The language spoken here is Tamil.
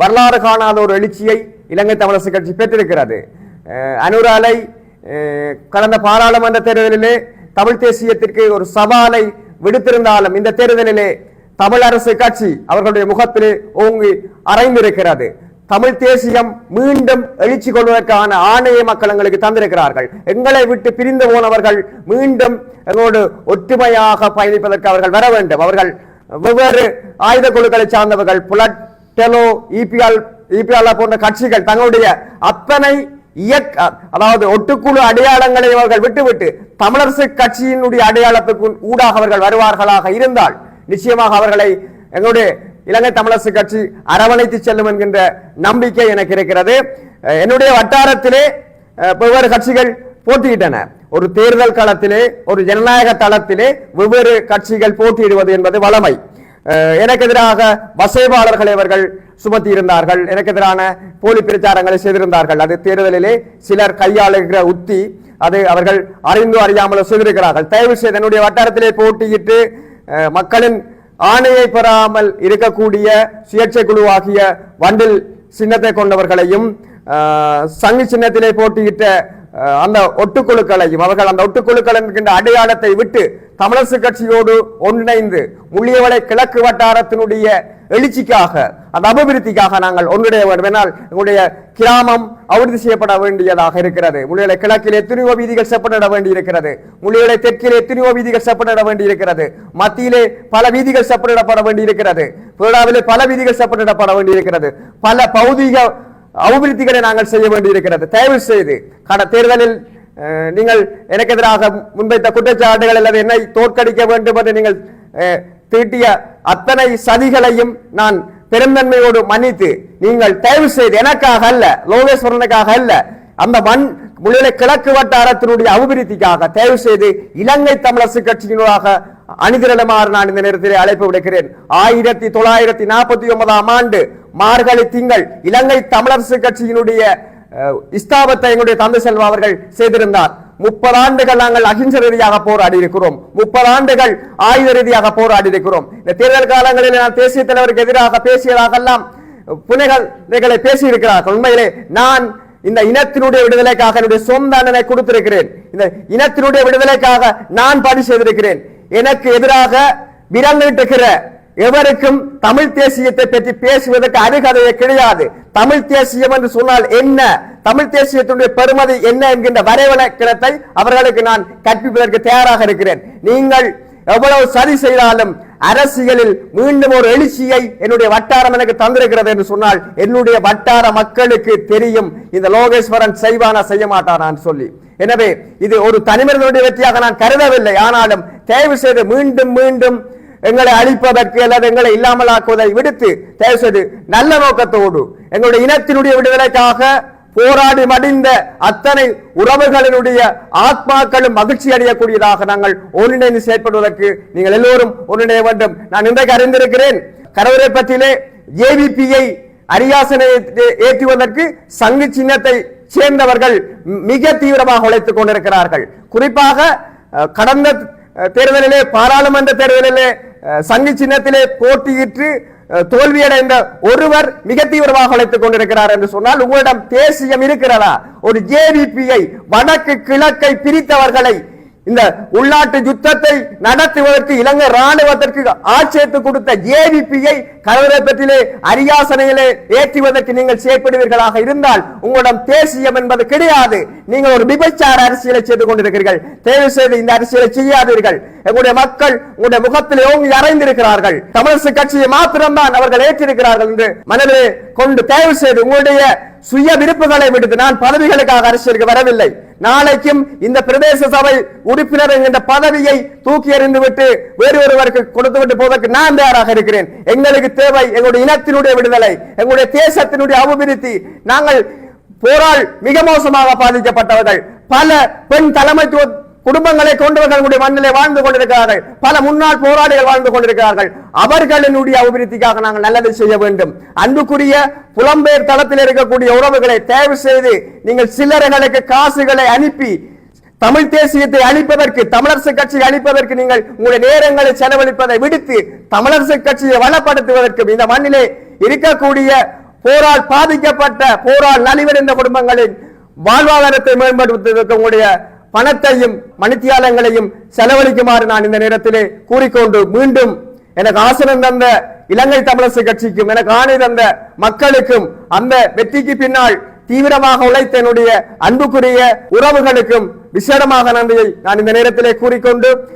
வரலாறு காணாத ஒரு எழுச்சியை இலங்கை தமிழரசு கட்சி பெற்றிருக்கிறது. அனுராலை கடந்த பாராளுமன்ற தேர்தலிலே தமிழ் தேசியத்திற்கு ஒரு சவாலை விடுத்திருந்தாலும் இந்த தேர்தலிலே தமிழரசு கட்சி அவர்களுடைய முகத்திலே ஓங்கி அரைந்திருக்கிறது. தமிழ் தேசியம் மீண்டும் எழுச்சி கொள்வதற்கான ஆணைய மக்கள் எங்களுக்கு தந்திருக்கிறார்கள். எங்களை விட்டு பிரிந்து போனவர்கள் மீண்டும் எங்களோடு ஒற்றுமையாக பயணிப்பதற்கு அவர்கள் வர வேண்டும். அவர்கள் வெவ்வேறு ஆயுத குழுக்களை சார்ந்தவர்கள் புலட் டெலோ இபிஆல் இபிஆல் போன்ற கட்சிகள் தங்களுடைய அத்தனை இயக்க அதாவது ஒட்டுக்குழு அடையாளங்களை அவர்கள் விட்டுவிட்டு தமிழரசு கட்சியினுடைய அடையாளத்துக்கு ஊடாக அவர்கள் வருவார்களாக இருந்தால் நிச்சயமாக அவர்களை எங்களுடைய இலங்கை தமிழரசு கட்சி அரவணைத்து செல்லும் என்கின்ற நம்பிக்கை எனக்கு இருக்கிறது. என்னுடைய வட்டாரத்திலே வெவ்வேறு கட்சிகள் போட்டியிட்டன. ஒரு தேர்தல் களத்திலே ஒரு ஜனநாயக தளத்திலே வெவ்வேறு கட்சிகள் போட்டியிடுவது என்பது வளமை எனக்கு எதிராக வசைவாளர்களை அவர்கள் சுமத்தி இருந்தார்கள் எனக்கு எதிரான போலி பிரச்சாரங்களை செய்திருந்தார்கள். அது தேர்தலிலே சிலர் கையாளுகிற உத்தி அது அவர்கள் அறிந்து அறியாமல் செய்திருக்கிறார்கள். தயவு செய்து என்னுடைய வட்டாரத்திலே போட்டியிட்டு மக்களின் ஆணையை பெறாமல் இருக்கக்கூடிய சுயேட்சை குழுவாகிய வண்டில் சின்னத்தை கொண்டவர்களையும் சங்கு சின்னத்திலே போட்டியிட்ட அந்த ஒட்டுக்குழுக்களையும் அவர்கள் அந்த ஒட்டுக்குழுக்கள் என்கின்ற அடையாளத்தை விட்டு தமிழரசு கட்சியோடு ஒன்றிணைந்து முள்ளியவளை கிழக்கு வட்டாரத்தினுடைய எழுச்சிக்காக அந்த அபிவிருத்திக்காக நாங்கள் ஒன்றிணைய வேண்டும் என்னால் எங்களுடைய கிராமம் அபிவிருத்தி செய்யப்பட வேண்டியதாக இருக்கிறது. முள்ளியலை கிழக்கில் எத்தனையோ வீதிகள் செப்பனிட வேண்டியிருக்கிறது. முள்ளியலை தெற்கில் எத்தனையோ வீதிகள் செப்பனிட வேண்டியிருக்கிறது. மத்தியிலே பல வீதிகள் செப்பனிடப்பட வேண்டியிருக்கிறது. பேடாவிலே பல வீதிகள் செப்பனிடப்பட வேண்டியிருக்கிறது. பல பௌதிக அபிவிருத்திகளை நாங்கள் செய்ய வேண்டி இருக்கிறது தயவு செய்து கடந்த தேர்தலில் நீங்கள் எனக்கு எதிராக முன்வைத்த குற்றச்சாட்டுகள் அல்லது என்னை தோற்கடிக்க வேண்டும் என்று நீங்கள் தீட்டிய அத்தனை சதிகளையும் நான் பெருந்தன்மையோடு மன்னித்து நீங்கள் தயவு செய்து எனக்காக அல்ல லோகேஸ்வரனுக்காக அல்ல அந்த மண் முழுவதை கிழக்கு வட்டாரத்தினுடைய அபிவிருத்திக்காக தயவு செய்து இலங்கை தமிழரசு கட்சியினூடாக அணிதிரளுமாறு நான் இந்த நேரத்தில் அழைப்பு விடுக்கிறேன் ஆயிரத்தி தொள்ளாயிரத்தி நாற்பத்தி ஒன்பதாம் ஆண்டு மார்கழி திங்கள் இலங்கை தமிழரசு கட்சியினுடைய இஸ்தாபத்தை எங்களுடைய தந்தை செல்வா அவர்கள் செய்திருந்தார். முப்பது ஆண்டுகள் நாங்கள் அகிம்ச ரீதியாக போராடி இருக்கிறோம். முப்பது ஆண்டுகள் ஆயுத ரீதியாக போராடி இருக்கிறோம். இந்த தேர்தல் காலங்களில் நான் தேசிய தலைவருக்கு எதிராக பேசியதாகலாம் புனைகளை பேசியிருக்கிறார்கள். உண்மையிலே நான் இந்த இனத்தினுடைய விடுதலைக்காக என்னுடைய சொந்த அண்ணனை கொடுத்திருக்கிறேன். இந்த இனத்தினுடைய விடுதலைக்காக நான் பணி செய்திருக்கிறேன். எனக்கு எதிராக விரங்கிட்டுகிற எவருக்கும் தமிழ் தேசியத்தை பற்றி பேசுவதற்கு அருகதையே கிடையாது. தமிழ் தேசியம் என்று சொன்னால் என்ன? தமிழ் தேசியத்தினுடைய பெருமதி என்ன என்கின்ற வரைவிலக்கணத்தை அவர்களுக்கு நான் கற்பிப்பதற்கு தயாராக இருக்கிறேன். நீங்கள் எவ்வளவு சரி செய்தாலும் அரசியலில் மீண்டும் ஒரு எழுச்சியை என்னுடைய வட்டாரம் எனக்கு தந்திருக்கிறது என்று சொன்னால் என்னுடைய வட்டார மக்களுக்கு தெரியும். இந்த லோகேஸ்வரன் செய்வானா செய்ய மாட்டானான்னு சொல்லி. எனவே இது ஒரு தனிமனிதனுடைய வெற்றியாக நான் கருதவில்லை. ஆனாலும் தயவு செய்து மீண்டும் மீண்டும் எங்களை அழிப்பதற்கு அல்லது எங்களை இல்லாமலாக்குவதை விடுத்து தயவு செய்து நல்ல நோக்கத்தோடு. எங்களுடைய இனத்தினுடைய விடுதலைக்காக போராடி மடிந்த அத்தனை உறவுகளினுடைய ஆத்மாக்களும் மகிழ்ச்சி அடையக்கூடியதாக நாங்கள் ஒன்றிணைந்து செயற்படுவதற்கு நீங்கள் எல்லோரும் ஒன்றிணைய வேண்டும். நான் இன்றைக்கு அறிந்திருக்கிறேன் கரவரை பற்றிலே ஏவிபியை அரியாசனை ஏற்றுவதற்கு சங்கு சின்னத்தை சேர்ந்தவர்கள் மிக தீவிரமாக உழைத்துக் கொண்டிருக்கிறார்கள். குறிப்பாக கடந்த தேர்தலிலே பாராளுமன்ற தேர்தலிலே சங்கு சின்னத்திலே போட்டியிட்டு தோல்வியடைந்த ஒருவர் மிக தீவிரமாக அழைத்துக் கொண்டிருக்கிறார் என்று சொன்னால் உங்களிடம் தேசியம் இருக்கிறதா? ஒரு ஜேவிபியை வடக்கு கிழக்கை பிரித்தவர்களை இந்த உள்நாட்டு யுத்தத்தை நடத்துவதற்கு இலங்கை ராணுவத்திற்கு ஆட்சேர்த்து கொடுத்த ஜேவிபியை கலவரப்பற்றிலே அரியாசனையிலே ஏற்றுவதற்கு நீங்கள் செயற்படுவீர்களாக இருந்தால் உங்களிடம் தேசியம் என்பது கிடையாது. நீங்கள் ஒரு விபச்சார அரசியலை செய்து கொண்டிருக்கிறீர்கள். தேர்வு செய்து இந்த அரசியலை செய்யாதீர்கள். எங்களுடைய மக்கள் உங்களுடைய முகத்தில் ஓங்கி அறைந்திருக்கிறார்கள். தமிழரசு கட்சியை மாத்திரம்தான் அவர்கள் ஏற்றிருக்கிறார்கள் என்று மனதிலே கொண்டு தேர்வு செய்து உங்களுடைய சுய விருப்புகளை விடுத்து நான் பதவிகளுக்காக அரசியலுக்கு வரவில்லை. நாளைக்கும் இந்த பிரதேச சபை உறுப்பினர் என்கின்ற பதவியை தூக்கி எறிந்து விட்டு வேறு ஒருவருக்கு கொடுத்து விட்டு போவதற்கு நான் தயாராக இருக்கிறேன். எங்களுக்கு தேவை எங்களுடைய இனத்தினுடைய விடுதலை எங்களுடைய தேசத்தினுடைய அபிவிருத்தி. நாங்கள் போரால் மிக மோசமாக பாதிக்கப்பட்டவர்கள். பல பெண் தலைமைத்துவ குடும்பங்களை கொண்டவர்களுடைய மண்ணிலே வாழ்ந்து கொண்டிருக்கிறார்கள். பல முன்னாள் போராளிகள் வாழ்ந்து கொண்டிருக்கிறார்கள். அவர்களினுடைய அபிவிருத்திக்காக நாங்கள் நல்லது செய்ய வேண்டும். அன்புக்குரிய புலம்பெயர் தளத்தில் இருக்கக்கூடிய உறவுகளை தேர்வு செய்து நீங்கள் சில்லறைகளுக்கு காசுகளை அனுப்பி தமிழ் தேசியத்தை அழிப்பதற்கு தமிழரசு கட்சியை அழிப்பதற்கு நீங்கள் உங்களுடைய நேரங்களை செலவழிப்பதை விடுத்து தமிழரசு கட்சியை வளப்படுத்துவதற்கும் இந்த மண்ணிலே இருக்கக்கூடிய போரால் பாதிக்கப்பட்ட போரால் நலிவடைந்த குடும்பங்களின் வாழ்வாதாரத்தை மேம்படுத்துவதற்கு உங்களுடைய பணத்தையும் மணித்தியாலங்களையும் செலவழிக்குமாறு நான் இந்த நேரத்திலே கூறிக்கொண்டு மீண்டும் எனக்கு ஆசனம் தந்த இலங்கை தமிழரசு கட்சிக்கும் எனக்கு ஆணை தந்த மக்களுக்கும் அந்த வெற்றிக்கு பின்னால் தீவிரமாக உழைத்த என்னுடைய அன்புக்குரிய உறவுகளுக்கும் விசேடமாக நன்றியை நான் இந்த நேரத்திலே கூறிக்கொண்டு